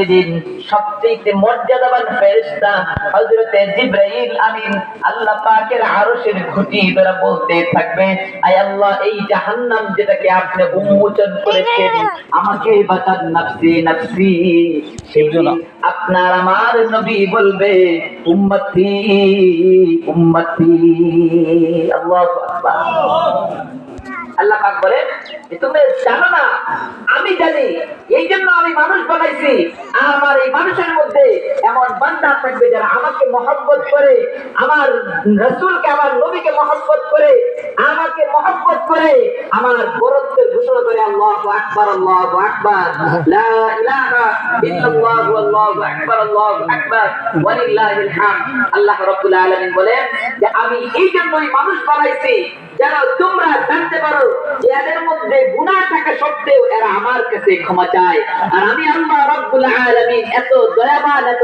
যেদিন সবচেয়ে মর্যাদাবান ফেরেশতা হযরতে জিবরাইল আমিন আল্লাহ পাকের আরশের খুঁটি ধরে বলতে থাকবে আয় আল্লাহ এই জাহান্নাম যেটাকে আপনি উন্মোচন করেছেন আমাকে বাঁচান নাফসি নাফসি। সেদিন আপনার আমার নবী বলবে উম্মতি উম্মতি আল্লাহু আকবার। আল্লাহ পাক বলে তুমি জানো না আমি জানি এই জন্য আমি আর আমার এই মানুষের মধ্যে এমন বান্দা থাকবে যারা আমাকে মহব্বত করে, আমার রসুলকে, আমার নবীকে মহব্বত করে, আমাকে মহব্বত করে। আমার বরত্বের ঘোষণা করে আল্লাহ আকবার আল্লাহ আকবার। আল্লাহু রাব্বুল আলামিন বলেন যে, আমি এই জন্যই মানুষ বানাইছি যেন তোমরা জানতে পারো যে এদের মধ্যে গুনাহ থাকা সত্ত্বেও আমার কাছে ক্ষমা চায় আর আমি আল্লাহ রব্বুল আলামিন এত দয়াবান এত